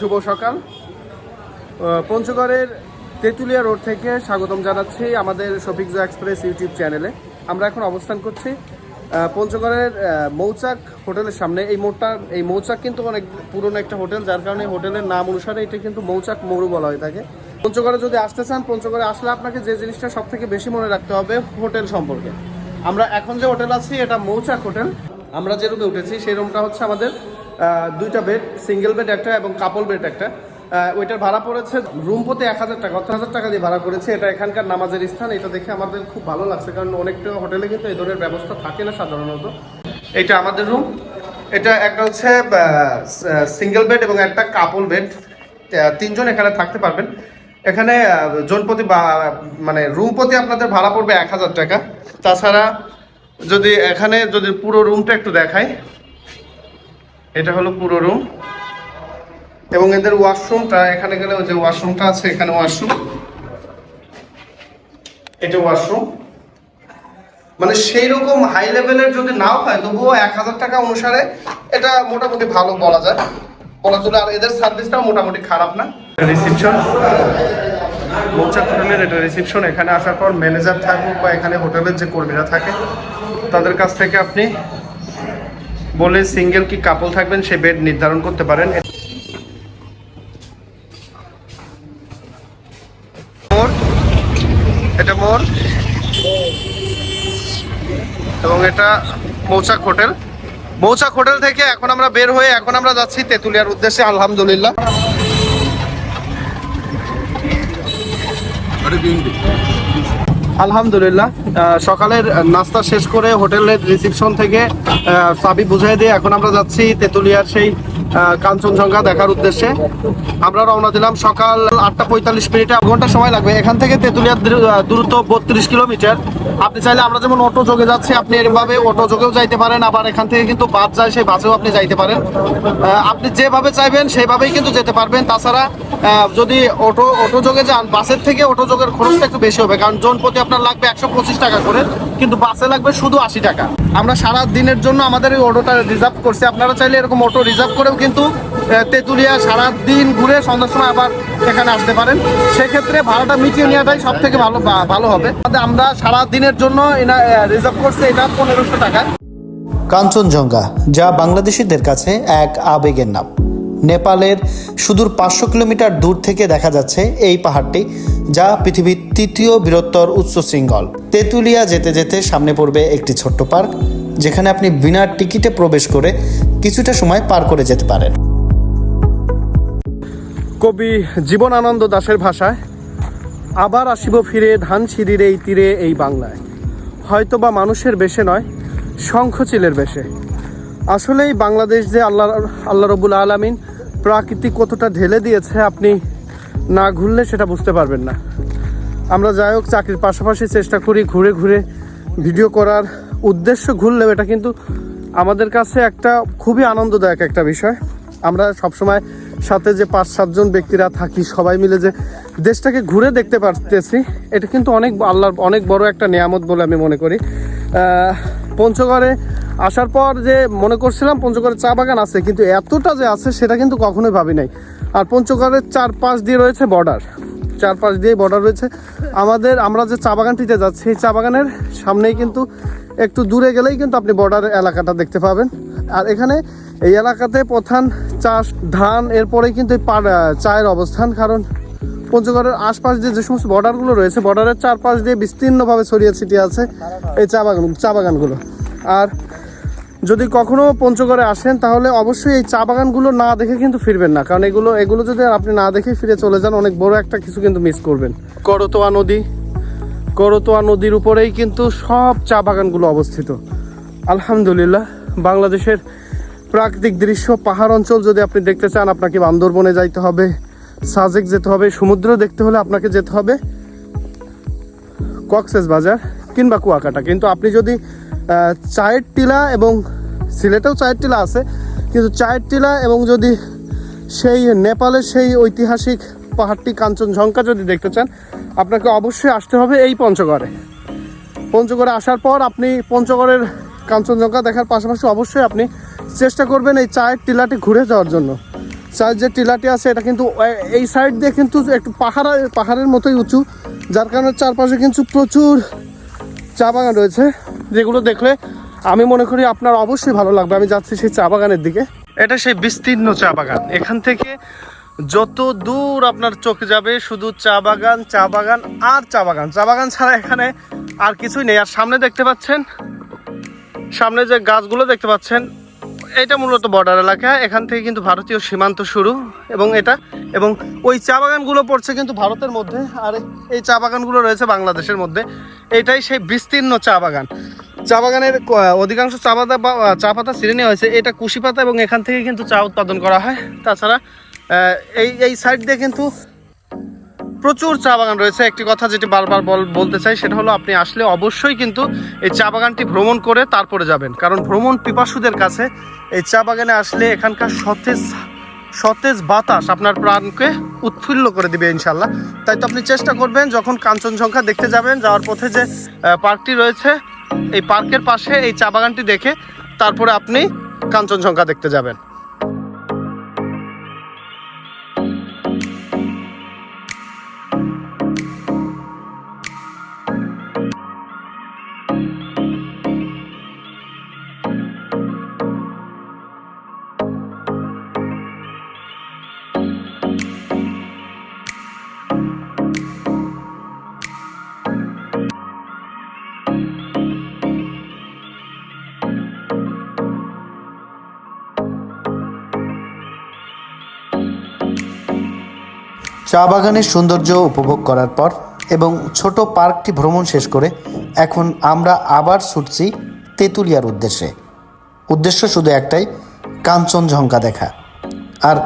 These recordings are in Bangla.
শুভ সকাল। পঞ্চগড়ের তেঁতুলিয়া রোড থেকে স্বাগতম জানাচ্ছি আমাদের শফিকজা এক্সপ্রেস ইউটিউব চ্যানেলে। আমরা এখন অবস্থান করছি পঞ্চগড়ের মৌচাক হোটেলের সামনে। এই মোড়টা, এই মৌচাক কিন্তু অনেক পুরনো একটা হোটেল, যার কারণে হোটেলের নাম অনুসারে এটা কিন্তু মৌচাক মৌরু বলা হয়ে থাকে। পঞ্চগড়ে যদি আসতে চান, পঞ্চগড়ে আসলে আপনাকে যে জিনিসটা সব থেকে বেশি মনে রাখতে হবে, হোটেল সম্পর্কে। আমরা এখন যে হোটেল আছি, এটা মৌচাক হোটেল। আমরা যে রুমে উঠেছি, সেই রুমটা হচ্ছে আমাদের দুইটা বেড সিঙ্গেল বেড একটা এবং কাপল বেড একটা। ওইটার ভাড়া পড়েছে রুম প্রতি এক হাজার টাকা, অর্থাৎ হাজার টাকা দিয়ে ভাড়া করেছে। এটা এখানকার নামাজের স্থান, এটা দেখে আমাদের খুব ভালো লাগছে, কারণ অনেকটা হোটেলে কিন্তু এই ধরনের ব্যবস্থা থাকে না সাধারণত। এটা আমাদের রুম এটা একটা হচ্ছে সিঙ্গেল বেড এবং একটা কাপল বেড তিনজন এখানে থাকতে পারবেন। এখানে বা- মানে রুম প্রতি আপনাদের ভাড়া পড়বে এক হাজার টাকা। তাছাড়া যদি এখানে যদি পুরো রুমটা একটু দেখাই এটা হলো পুরো রুম এবং এদের ওয়াশরুমটা এখানে গেলে যে ওয়াশরুমটা আছে, এখানে ওয়াশরুম এটা ওয়াশরুম মানে সেই রকম হাই লেভেলের যদি নাও হয়, তবুও এক হাজার টাকা অনুসারে এটা মোটামুটি ভালো বলা যায়। বলা চলে, আর এদের সার্ভিসটাও মোটামুটি খারাপ না। রিসিপশন মৌচাক হোটেলের এটা রিসিপশন এখানে আসার পর ম্যানেজার থাকুক বা এখানে হোটেলের যে কর্মীরা থাকে, তাদের কাছ থেকে আপনি বলে সিঙ্গেল কি কাপল থাকবেন সে বেড নির্ধারণ করতে পারেন। মোর এটা মোর এবং এটা মৌচাক হোটেল। মৌচাক হোটেল থেকে এখন আমরা বের হয়ে এখন আমরা যাচ্ছি তেঁতুলিয়ার উদ্দেশ্যে আলহামদুলিল্লাহ। আলহামদুলিল্লাহ। সকালের নাস্তা শেষ করে হোটেলের রিসিপশন থেকে চাবি বুঝাই দিয়ে এখন আমরা যাচ্ছি তেঁতুলিয়ার সেই কাঞ্চনজঙ্ঘা দেখার উদ্দেশ্যে। আমরা রওনা দিলাম সকাল আটটা পঁয়তাল্লিশ মিনিটে। এক ঘণ্টা সময় লাগবে। এখান থেকে তেঁতুলিয়ার দূরত্ব বত্রিশ কিলোমিটার। আপনি চাইলে আমরা যেমন অটো যোগে যাচ্ছি, আপনি এরভাবে অটো যোগেও যাইতে পারেন। আবার এখান থেকে কিন্তু বাস যায়, সেই বাসেও আপনি যাইতে পারেন। আপনি যেভাবে চাইবেন, সেইভাবেই কিন্তু যেতে পারবেন। তাছাড়া যদি অটো অটো যোগে যান, বাসের থেকে অটো যোগের খরচটা একটু বেশি হবে। কারণ জন প্রতি আপনার লাগবে একশো পঁচিশ টাকা করে, কিন্তু বাসে লাগবে শুধু আশি টাকা। আমরা সারা দিনের জন্য আমাদের এই অটোটা রিজার্ভ করছি। আপনারা চাইলে এরকম অটো রিজার্ভ করেও কিন্তু তেঁতুলিয়া সারা দিন ঘুরে সন্ধ্যার সময় আবার এখানে আসতে পারেন। সেক্ষেত্রে ভাড়াটা মিটিয়ে নেওয়াটাই সব থেকে ভালো ভালো হবে। আমরা সারা দিনের জন্য এটা রিজার্ভ করছি এটা পনেরোশো টাকা। কাঞ্চনজঙ্ঘা, যা বাংলাদেশিদের কাছে এক আবেগের নাম। নেপালের সুদূর পাঁচশো কিলোমিটার দূর থেকে দেখা যাচ্ছে এই পাহাড়টি, যা পৃথিবীর তৃতীয় বৃহত্তর উচ্চ শৃঙ্গল। তেঁতুলিয়া যেতে যেতে সামনে পড়বে একটি ছোট্ট পার্ক, যেখানে আপনি বিনা টিকিটে প্রবেশ করে কিছুটা সময় পার করে যেতে পারেন। কবি জীবনানন্দ দাশের ভাষায়, আবার আসিব ফিরে ধান সিঁড়ির এই তীরে এই বাংলায়। হয়তোবা মানুষের বেশে নয়, শঙ্খচিলের বেশে। আসলেই বাংলাদেশ যে আল্লাহ আল্লাহ রবুল আলমিন প্রাকৃতিক কতটা ঢেলে দিয়েছে আপনি না ঘুরলে সেটা বুঝতে পারবেন না। আমরা যাই হোক, চাকরির পাশাপাশি চেষ্টা করি ঘুরে ঘুরে ভিডিও করার। উদ্দেশ্য ঘুরলেও এটা কিন্তু আমাদের কাছে একটা খুবই আনন্দদায়ক একটা বিষয়। আমরা সবসময় সাথে যে পাঁচ সাতজন ব্যক্তিরা থাকি, সবাই মিলে যে দেশটাকে ঘুরে দেখতে পারতেছি, এটা কিন্তু অনেক আল্লাহর, অনেক বড় একটা নিয়ামত বলে আমি মনে করি। পঞ্চগড়ে আসার পর যে মনে করছিলাম পঞ্চগড়ের চা বাগান আছে, কিন্তু এতটা যে আছে সেটা কিন্তু কখনোই ভাবি নাই। আর পঞ্চগড়ের চার পাঁচ দিয়ে রয়েছে বর্ডার চার পাঁচ দিয়ে বর্ডার রয়েছে। আমাদের, আমরা যে চা বাগানটিতে যাচ্ছি, এই চা বাগানের সামনেই কিন্তু একটু দূরে গেলেই কিন্তু আপনি বর্ডার এলাকাটা দেখতে পাবেন। আর এখানে এই এলাকাতে প্রধান চাষ ধান, এরপরেই কিন্তু চায়ের অবস্থান। কারণ পঞ্চগড়ের আশপাশ দিয়ে যে সমস্ত বর্ডারগুলো রয়েছে বর্ডারের চারপাশ দিয়ে বিস্তীর্ণভাবে ছড়িয়ে ছিটিয়ে আছে এই চা বাগান, চা বাগানগুলো। আর যদি কখনো পঞ্চগড়ে আসেন, তাহলে অবশ্যই এই চা বাগানগুলো না দেখে কিন্তু ফিরবেন না। কারণ এগুলো এগুলো যদি আপনি না দেখে ফিরে চলে যান, অনেক বড় একটা কিছু কিন্তু মিস করবেন। করতোয়া নদী, করতোয়া নদীর উপরেই কিন্তু সব চা বাগানগুলো অবস্থিত। আলহামদুলিল্লাহ, বাংলাদেশের প্রাকৃতিক দৃশ্য, পাহাড় অঞ্চল যদি আপনি দেখতে চান, আপনাকে বান্দরবনে যাইতে হবে, সাজেক যেতে হবে, সমুদ্র দেখতে হলে আপনাকে যেতে হবে। কক্সেস বাজার কিংবা কুয়াকাটা। কিন্তু আপনি যদি চায়ের টিলা এবং সিলেটেও চায়ের টিলা আছে, কিন্তু চায়ের টিলা এবং যদি সেই নেপালের সেই ঐতিহাসিক পাহাড়টি কাঞ্চনজঙ্ঘা যদি দেখতে চান, আপনাকে অবশ্যই আসতে হবে এই পঞ্চগড়ে। পঞ্চগড়ে আসার পর আপনি পঞ্চগড়ের কাঞ্চনজঙ্ঘা দেখার পাশাপাশি অবশ্যই আপনি চেষ্টা করবেন এই চায়ের টিলাটি ঘুরে যাওয়ার জন্য। চায়ের যে টিলাটি আছে, এটা কিন্তু এই সাইড দিয়ে কিন্তু একটু পাহাড়, পাহাড়ের মতোই উঁচু, যার কারণে চারপাশে কিন্তু প্রচুর চা বাগান রয়েছে, যেগুলো দেখলে আমি মনে করি আপনার অবশ্যই ভালো লাগবে। আমি যাচ্ছি সেই চা বাগানের দিকে। এটা সেই বিস্তীর্ণ চা বাগান। এখান থেকে যত দূর আপনার চোখে যাবে, শুধু চা বাগান চা বাগান আর চা বাগান। চা বাগান ছাড়া এখানে আর কিছুই নেই। আর সামনে দেখতে পাচ্ছেন, সামনে যে গাছগুলো দেখতে পাচ্ছেন এটা মূলত বর্ডার এলাকা। এখান থেকে কিন্তু ভারতীয় সীমান্ত শুরু এবং এটা এবং ওই চা বাগানগুলো পড়ছে কিন্তু ভারতের মধ্যে আর এই চা বাগানগুলো রয়েছে বাংলাদেশের মধ্যে। এটাই সেই বিস্তীর্ণ চা বাগান। চা বাগানের অধিকাংশ চা পাতা বা চা পাতা ছিঁড়ে নেওয়া হয়েছে। এটা কুশি পাতা এবং এখান থেকে কিন্তু চা উৎপাদন করা হয়। তাছাড়া এই এই সাইড দিয়ে কিন্তু প্রচুর চা বাগান রয়েছে। একটি কথা যেটি বারবার বল- বলতে চাই, সেটা হলো আপনি আসলে অবশ্যই কিন্তু এই চা বাগানটি ভ্রমণ করে তারপরে যাবেন। কারণ ভ্রমণ পিপাসুদের কাছে এই চা বাগানে আসলে এখানকার সতেজ সতেজ বাতাস আপনার প্রাণকে উৎফুল্ল করে দিবে ইনশাল্লাহ তাই তো আপনি চেষ্টা করবেন যখন কাঞ্চনজঙ্ঘা দেখতে যাবেন, যাওয়ার পথে যে পার্কটি রয়েছে, এই পার্কের পাশে এই চা বাগানটি দেখে তারপরে আপনি কাঞ্চনজঙ্ঘা দেখতে যাবেন। চা বাগানের সৌন্দর্য উপভোগ করার পর এবং ছোট পার্কটি ভ্রমণ শেষ করে এখন আমরা আবার ছুটছি তেঁতুলিয়ার উদ্দেশ্যে। উদ্দেশ্য শুধু একটাই, কাঞ্চনজঙ্ঘা দেখা। আর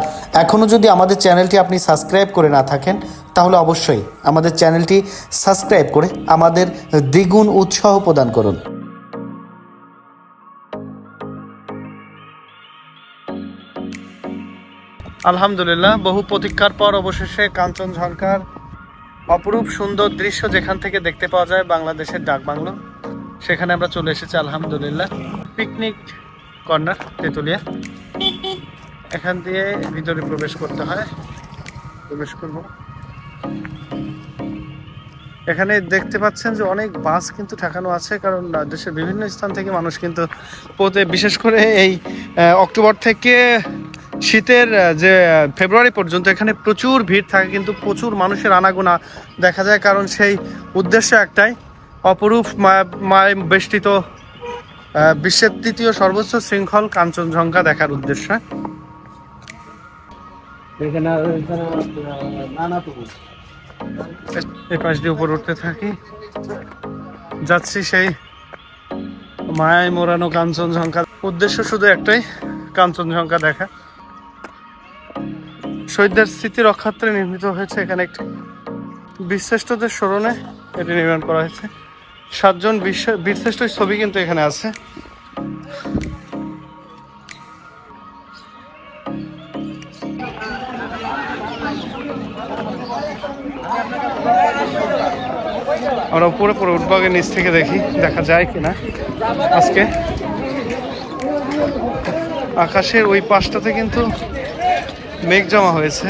এখনও যদি আমাদের চ্যানেলটি আপনি সাবস্ক্রাইব করে না থাকেন, তাহলে অবশ্যই আমাদের চ্যানেলটি সাবস্ক্রাইব করে আমাদের দ্বিগুণ উৎসাহ প্রদান করুন। আলহামদুলিল্লাহ, বহু প্রতীক্ষার পর অবশেষে কাঞ্চনজঙ্ঘার অপরূপ সুন্দর দৃশ্য যেখান থেকে দেখতে পাওয়া যায় বাংলাদেশের ডাকবাংলো সেখানে আমরা চলে এসেছি, আলহামদুলিল্লাহ। Picnic corner, Tetulia. এখান দিয়ে ভিতরে প্রবেশ করতে হয়। প্রবেশ করব। এখানে দেখতে পাচ্ছেন যে অনেক বাস কিন্তু ঠেকানো আছে, কারণ দেশের বিভিন্ন স্থান থেকে মানুষ কিন্তু বিশেষ করে এই অক্টোবর থেকে শীতের যে ফেব্রুয়ারি পর্যন্ত এখানে প্রচুর ভিড় থাকে কিন্তু প্রচুর মানুষের আনাগোনা দেখা যায়। কারণ সেই উদ্দেশ্য একটাই অপরূপ মায়া- বেষ্টিত বিশ্বের তৃতীয় সর্বোচ্চ শৃঙ্খল কাঞ্চনজঙ্ঘা দেখার উদ্দেশ্যে। এই পাশ দিয়ে উপর উঠতে থাকি। যাচ্ছি সেই মায়ায় মোড়ানো কাঞ্চনজঙ্ঘা। উদ্দেশ্য শুধু একটাই কাঞ্চনজঙ্ঘা দেখা। শহীদদের স্মৃতি রক্ষার্থে নির্মিত হয়েছে এখানে একটি বীরশ্রেষ্ঠদের স্মরণে এটি নির্মাণ করা হয়েছে। সাতজন বিশ্ব বীরশ্রেষ্ঠ ছবি কিন্তু এখানে আছে। আমরা উপরে পরে উঠবাগের নিচ থেকে দেখি, দেখা যায় কিনা। আজকে আকাশের ওই পাশটাতে কিন্তু মেঘ জমা হয়েছে।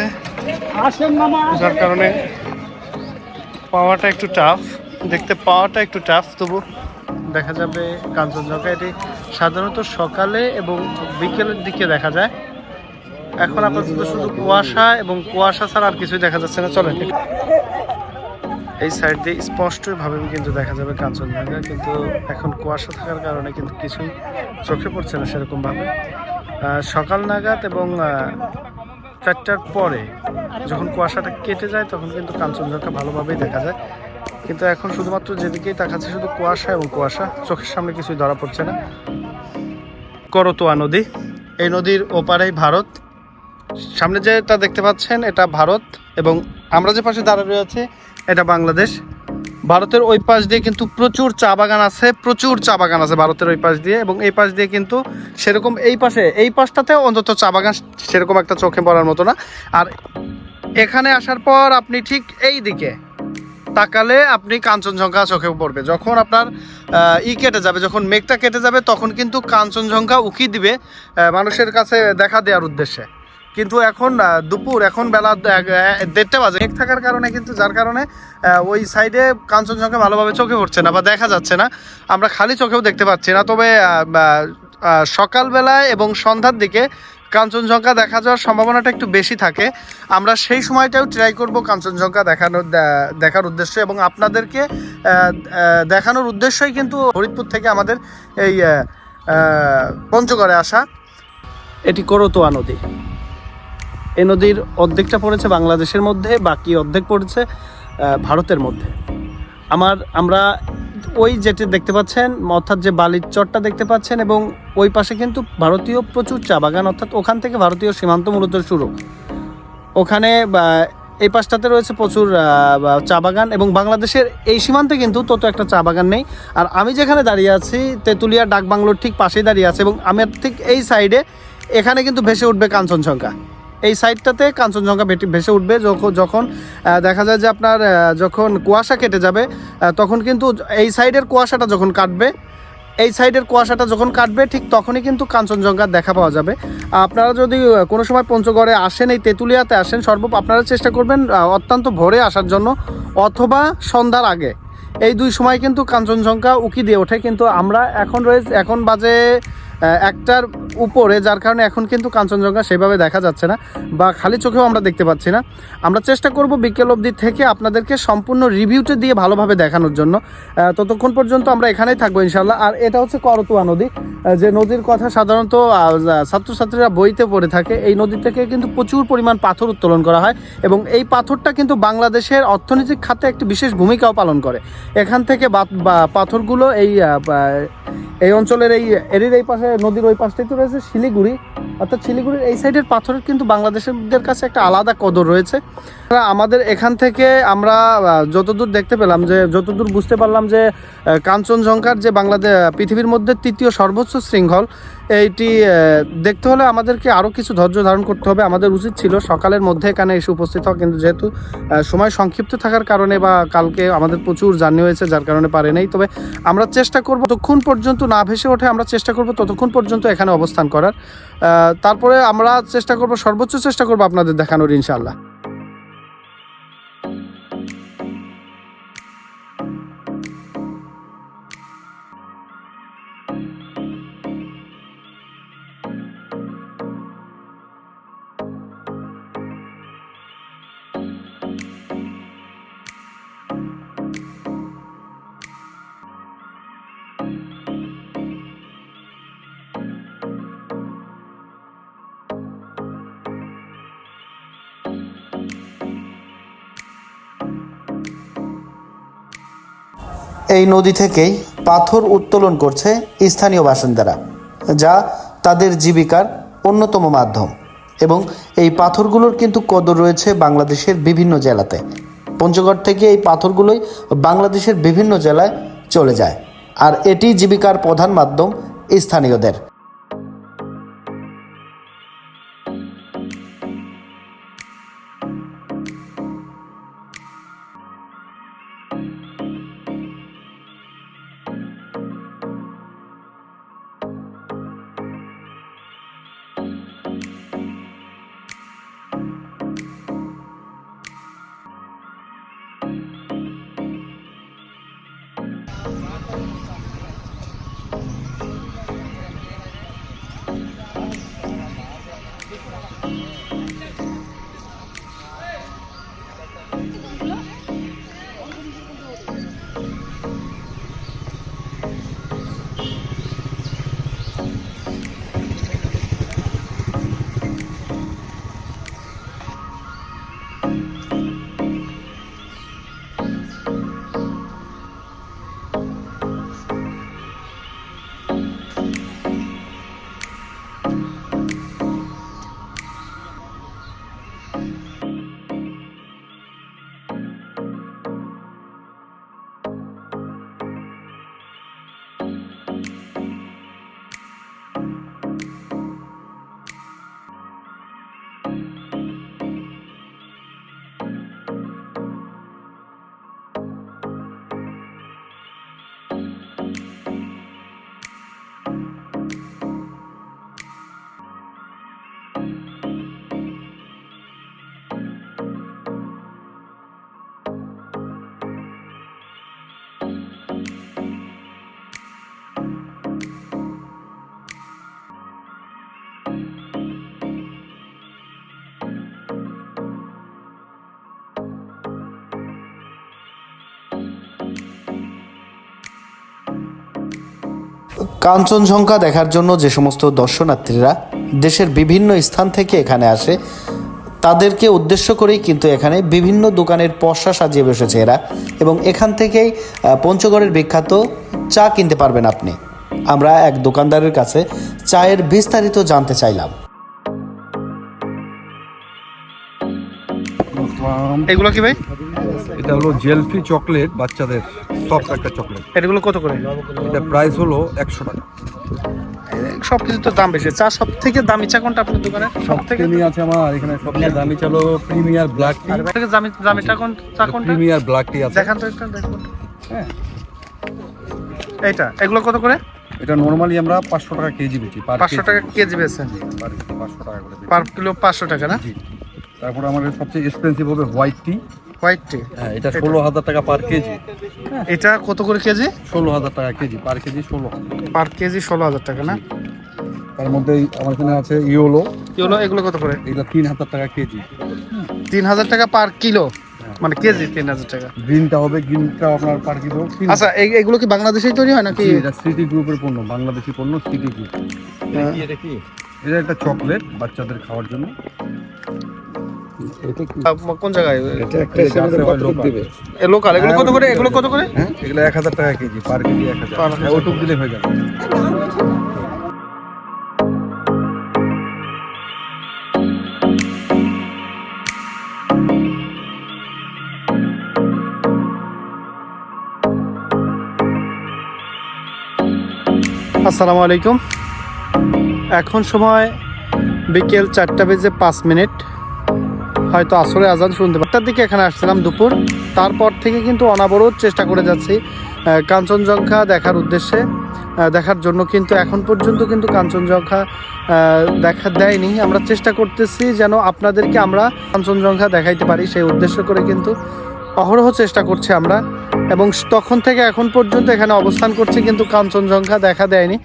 যার কারণে পাওয়াটা একটু টাফ দেখতে পাওয়াটা একটু টাফ তবু দেখা যাবে কাঞ্চনজঙ্ঘা। এটি সাধারণত সকালে এবং বিকেলের দিকে দেখা যায়। এখন আপাতত শুধু কুয়াশা এবং কুয়াশা ছাড়া আর কিছুই দেখা যাচ্ছে না। চলেন। এই সাইড দিয়ে স্পষ্টভাবে কিন্তু দেখা যাবে কাঞ্চনজঙ্ঘা, কিন্তু এখন কুয়াশা থাকার কারণে কিন্তু কিছুই চোখে পড়ছে না সেরকমভাবে। সকাল নাগাদ এবং চারটার পরে যখন কুয়াশাটা কেটে যায়, তখন কিন্তু কাঞ্চনজঙ্ঘা ভালোভাবেই দেখা যায়। কিন্তু এখন শুধুমাত্র যেদিকেই তাকাচ্ছে শুধু কুয়াশা এবং কুয়াশা, চোখের সামনে কিছুই ধরা পড়ছে না। করতোয়া নদী, এই নদীর ওপারেই ভারত। সামনে যেটা দেখতে পাচ্ছেন, এটা ভারত এবং আমরা যে পাশে দাঁড়িয়ে রয়েছে, এটা বাংলাদেশ। ভারতের ওই পাশ দিয়ে কিন্তু প্রচুর চা বাগান আছে, প্রচুর চা বাগান আছে ভারতের ওই পাশ দিয়ে এবং এই পাশ দিয়ে কিন্তু সেরকম এই পাশে, এই পাশটাতেও অন্তত চা বাগান সেরকম একটা চোখে পড়ার মতো না। আর এখানে আসার পর আপনি ঠিক এই দিকে তাকালে আপনি কাঞ্চনজঙ্ঘা চোখে পড়বে। যখন আপনার ই কেটে যাবে, যখন মেঘটা কেটে যাবে, তখন কিন্তু কাঞ্চনজঙ্ঘা উকি দিবে মানুষের কাছে দেখা দেওয়ার উদ্দেশ্যে। কিন্তু এখন দুপুর, এখন বেলা দেড়টা বাজে। মেঘ থাকার কারণে কিন্তু, যার কারণে ওই সাইডে কাঞ্চনজঙ্ঘা ভালোভাবে চোখে পড়ছে না বা দেখা যাচ্ছে না। আমরা খালি চোখেও দেখতে পাচ্ছি না। তবে সকালবেলায় এবং সন্ধ্যার দিকে কাঞ্চনজঙ্ঘা দেখা যাওয়ার সম্ভাবনাটা একটু বেশি থাকে। আমরা সেই সময়টাও ট্রাই করব কাঞ্চনজঙ্ঘা দেখানোর দেখার উদ্দেশ্যে এবং আপনাদেরকে দেখানোর উদ্দেশ্যই কিন্তু হরিদপুর থেকে আমাদের এই পঞ্চগড়ে আসা। এটি করতোয়া নদী। এই নদীর অর্ধেকটা পড়েছে বাংলাদেশের মধ্যে, বাকি অর্ধেক পড়েছে ভারতের মধ্যে। আমার, আমরা ওই যেটি দেখতে পাচ্ছেন, অর্থাৎ যে বালির চরটা দেখতে পাচ্ছেন এবং ওই পাশে কিন্তু ভারতীয় প্রচুর চা বাগান, অর্থাৎ ওখান থেকে ভারতীয় সীমান্ত মূলত শুরু। ওখানে এই পাশটাতে রয়েছে প্রচুর চা বাগান এবং বাংলাদেশের এই সীমান্তে কিন্তু তত একটা চা বাগান নেই। আর আমি যেখানে দাঁড়িয়ে আছি, তেঁতুলিয়া ডাক বাংলোর ঠিক পাশেই দাঁড়িয়ে আছে এবং আমার ঠিক এই সাইডে এখানে কিন্তু ভেসে উঠবে কাঞ্চনজঙ্ঘা। এই সাইডটাতে কাঞ্চনজঙ্ঘা ভেসে উঠবে। যখন দেখা যায় যে আপনার যখন কুয়াশা কেটে যাবে তখন কিন্তু এই সাইডের কুয়াশাটা যখন কাটবে, এই সাইডের কুয়াশাটা যখন কাটবে, ঠিক তখনই কিন্তু কাঞ্চনজঙ্ঘার দেখা পাওয়া যাবে। আপনারা যদি কোনো সময় পঞ্চগড়ে আসেন, এই তেঁতুলিয়াতে আসেন, সর্ব আপনারা চেষ্টা করবেন অত্যন্ত ভোরে আসার জন্য, অথবা সন্ধ্যার আগে। এই দুই সময় কিন্তু কাঞ্চনজঙ্ঘা উকি দিয়ে ওঠে। কিন্তু আমরা এখন রয়েছে, এখন বাজে একটার উপরে, যার কারণে এখন কিন্তু কাঞ্চনজঙ্ঘা সেভাবে দেখা যাচ্ছে না বা খালি চোখেও আমরা দেখতে পাচ্ছি না। আমরা চেষ্টা করব বিকেল অবধি থেকে আপনাদেরকে সম্পূর্ণ রিভিউটা দিয়ে ভালোভাবে দেখানোর জন্য। ততক্ষণ পর্যন্ত আমরা এখানেই থাকব ইনশাল্লাহ আর এটা হচ্ছে করতোয়া নদী। যে নদীর কথা সাধারণত ছাত্রছাত্রীরা বইতে পড়ে থাকে, এই নদী থেকে কিন্তু প্রচুর পরিমাণ পাথর উত্তোলন করা হয় এবং এই পাথরটা কিন্তু বাংলাদেশের অর্থনৈতিক খাতে একটি বিশেষ ভূমিকাও পালন করে। এখান থেকে পাথরগুলো এই এই অঞ্চলের এই এরির এই পাশে, নদীর ওই পাশটাই তো রয়েছে শিলিগুড়ি। অর্থাৎ শিলিগুড়ির এই সাইডের পাথরের কিন্তু বাংলাদেশের কাছে একটা আলাদা কদর রয়েছে। আমাদের এখান থেকে আমরা যতদূর দেখতে পেলাম যে, যতদূর বুঝতে পারলাম যে কাঞ্চনজঙ্ঘার যে বাংলাদেশ পৃথিবীর মধ্যে তৃতীয় সর্বোচ্চ শৃঙ্খল এইটি দেখতে হলে আমাদেরকে আরও কিছু ধৈর্য ধারণ করতে হবে। আমাদের উচিত ছিল সকালের মধ্যে এখানে এসে উপস্থিত হওয়া। কিন্তু যেহেতু সময় সংক্ষিপ্ত থাকার কারণে বা কালকে আমাদের প্রচুর জার্নি হয়েছে, যার কারণে পারে নাই। তবে আমরা চেষ্টা করব ততক্ষণ পর্যন্ত না ভেসে ওঠে, আমরা চেষ্টা করব ততক্ষণ পর্যন্ত এখানে অবস্থান করার। তারপরে আমরা চেষ্টা করব, সর্বোচ্চ চেষ্টা করব আপনাদের দেখানোর ইনশাল্লাহ এই নদী থেকেই পাথর উত্তোলন করছে স্থানীয় বাসিন্দারা, যা তাদের জীবিকার অন্যতম মাধ্যম। এবং এই পাথরগুলোর কিন্তু কদর রয়েছে বাংলাদেশের বিভিন্ন জেলাতে। পঞ্চগড় থেকে এই পাথরগুলোই বাংলাদেশের বিভিন্ন জেলায় চলে যায়। আর এটি জীবিকার প্রধান মাধ্যম স্থানীয়দের। কাঞ্চনজঙ্ঘা দেখার জন্য যে সমস্ত দর্শনার্থীরা দেশের বিভিন্ন স্থান থেকে এখানে আসে, তাদেরকে উদ্দেশ্য করেই কিন্তু এখানে বিভিন্ন দোকানের পশা সাজিয়ে বসেছে এরা। এবং এখান থেকেই পঞ্চগড়ের বিখ্যাত চা কিনতে পারবেন আপনি। আমরা এক দোকানদারের কাছে চায়ের বিস্তারিত জানতে চাইলাম। এগুলো কি ভাই? এটা হলো জেলফি চকলেট বাচ্চাদের সফট একটা চকলেট। এগুলো কত করে? এটা প্রাইস হলো একশো টাকা। সব কিছু তো দাম বেশি। চা সব থেকে দামি চা কোনটা আপনার দোকানে? সব থেকে আছে আমার এখানে সবচেয়ে দামি চলো প্রিমিয়ার ব্ল্যাক টি আর থেকে দামি দামি চা কোন চা কোনটা? প্রিমিয়ার ব্ল্যাক টি আছে। দেখান তো একটা দেখুন। হ্যাঁ। এইটা এগুলো কত করে? এটা নর্মালি আমরা পাঁচশো টাকা কেজি বেচি পাঁচশো টাকা কেজি বেছেন পাঁচশো টাকা করে পার কিলো পাঁচশো টাকা না? তারপর আমাদের সবচেয়ে এক্সপেন্সিভ হবে হোয়াইট টি হোয়াইট টি হ্যাঁ এটা ষোলো হাজার টাকা পার কেজি এটা কত করে কেজি ষোলো হাজার টাকা কেজি পার কেজি ষোলো। পার কেজি ষোলো হাজার টাকা না? তার মধ্যে আমার এখানে আছে ইওলো এগুলো এগুলো কত করে? এটা তিন হাজার টাকা কেজি তিন হাজার টাকা পার কিলো মানে কেজি তিন হাজার টাকা। গ্রিনটা হবে গ্রিনটা আপনার পার কিলো তিন আচ্ছা এই- এগুলো কি বাংলাদেশেই তৈরি হয় নাকি? এটা সিটি গ্রুপের পণ্য বাংলাদেশি পণ্য সিটি গ্রুপ এটা এটা একটা চকলেট বাচ্চাদের খাওয়ার জন্য। কোন জায়গায়? লোকাল। লোকাল? এগুলো কত করে? এগুলো কত করে? হ্যাঁ এগুলো এক হাজার টাকা কেজি পার কেজি এক হাজার। ওটুক দিলে হয়ে যাবে। আসসালামু আলাইকুম। এখন সময় বিকেল চারটা বেজে পাঁচ মিনিট। হয়তো আসরে আজান শুনতে পারতার দিকে এখানে আসছিলাম দুপুর। তারপর থেকে কিন্তু অনাবরত চেষ্টা করে যাচ্ছি কাঞ্চনজঙ্ঘা দেখার উদ্দেশ্যে। দেখার জন্য কিন্তু এখন পর্যন্ত কিন্তু কাঞ্চনজঙ্ঘা দেখা দেয়নি। আমরা চেষ্টা করতেছি যেন আপনাদেরকে আমরা কাঞ্চনজঙ্ঘা দেখাইতে পারি। সেই উদ্দেশ্য করে কিন্তু অহরহ চেষ্টা করছি আমরা। এবং তখন থেকে এখন পর্যন্ত এখানে অবস্থান করছি কিন্তু কাঞ্চনজঙ্ঘা দেখা দেয়নি।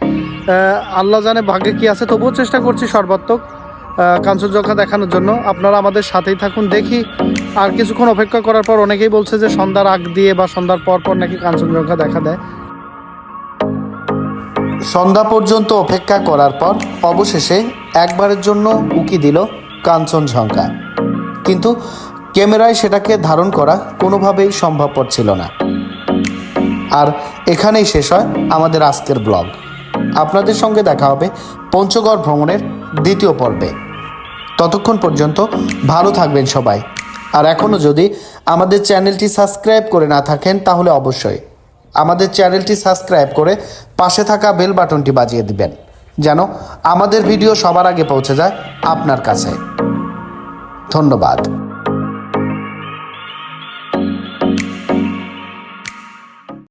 আল্লাহ জানে ভাগ্যে কি আছে, তবুও চেষ্টা করছি সর্বাত্মক। কাঞ্চনজঙ্ঘা দেখানোর জন্য। আপনারা আমাদের সাথেই থাকুন, দেখি আর কিছুক্ষণ অপেক্ষা করার পর অনেকেই বলছে যে সন্ধ্যার আগ দিয়ে বা সন্ধ্যার পর পর নাকি কাঞ্চনজঙ্ঘা দেখা দেয়। সন্ধ্যা পর্যন্ত অপেক্ষা করার পর অবশেষে একবারের জন্য উকি দিল কাঞ্চনজঙ্ঘা কিন্তু ক্যামেরায় সেটাকে ধারণ করা কোনোভাবেই সম্ভবপর ছিল না। আর এখানেই শেষ হয় আমাদের আজকের ব্লগ। আপনাদের সঙ্গে দেখা হবে পঞ্চগড় ভ্রমণের দ্বিতীয় পর্বে। ততক্ষণ পর্যন্ত ভালো থাকবেন সবাই। আর এখনও যদি আমাদের চ্যানেলটি সাবস্ক্রাইব করে না থাকেন, তাহলে অবশ্যই আমাদের চ্যানেলটি সাবস্ক্রাইব করে পাশে থাকা বেল বাটনটি বাজিয়ে দিবেন, যেন আমাদের ভিডিও সবার আগে পৌঁছে যায় আপনার কাছে। ধন্যবাদ।